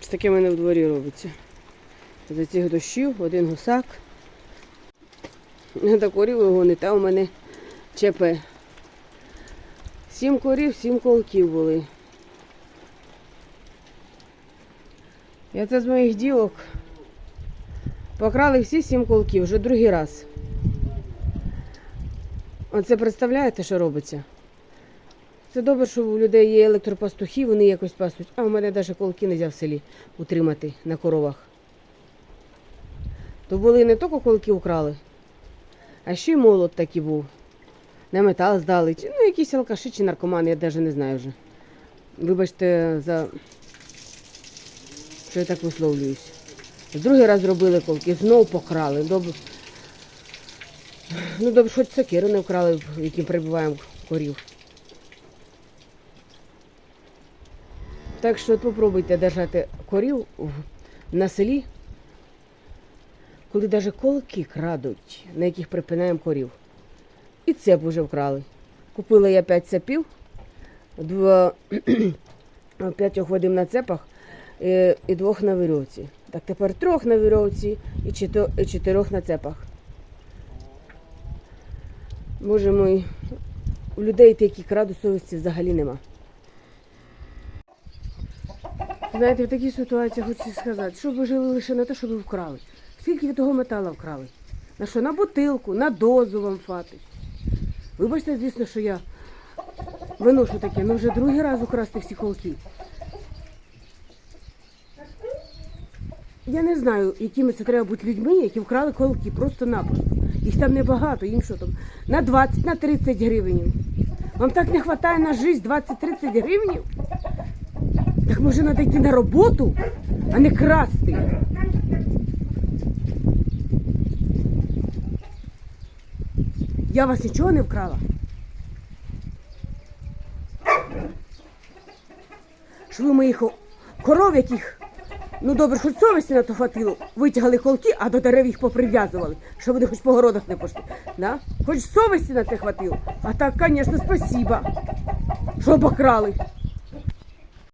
Ось таке в мене в дворі робиться. За цих дощів один гусак. Та корів гонить, а у мене ЧП. Сім корів, сім колків були. Я це з моїх ділок. Покрали всі сім колків, вже другий раз. Оце представляєте, що робиться? Це добре, що у людей є електропастухи, вони якось пасуть. А у мене навіть колки не можна в селі утримати на коровах. То були не тільки колки украли, а ще й молот такий був. На метал здали. Чи, ну, якісь алкаші чи наркомани, я навіть не знаю вже. Вибачте за що я так висловлююсь. Другий раз зробили колки, знову покрали. Добре. Ну, добре, хоч сокиру не вкрали, яким прибиваємо корів. Так що от попробуйте держати корів на селі, коли навіть колки крадуть, на яких припинаємо корів. І цеп вже вкрали. Купила я 5 цепів, два, п'ятьох на цепах е, і двох на вірьовці. Так тепер трьох на вірьовці і чотирьох на цепах. Боже мой, у людей, які крадуть совісті, взагалі нема. Знаєте, в такій ситуації хочу сказати, що ви жили лише на те, що ви вкрали. Скільки ви того металу вкрали? На що? На бутилку, на дозу вам фатить. Вибачте, звісно, що я виношу таке, ну вже другий раз украсти всі колки. Я не знаю, якими це треба бути людьми, які вкрали колки просто-напросто. Їх там небагато, їм що там, на 20, на 30 гривень. Вам так не вистачає на життя 20-30 гривень? Так може треба йти на роботу, а не красти. Я вас нічого не вкрала. Що ви моїх коров, яких, ну добре, хоч совісті на то хватило, витягали колки, а до дерев їх поприв'язували, щоб вони хоч по городах не пошли. Да? Хоч совісті на це хватило. А так, звісно, спасіба, що обокрали.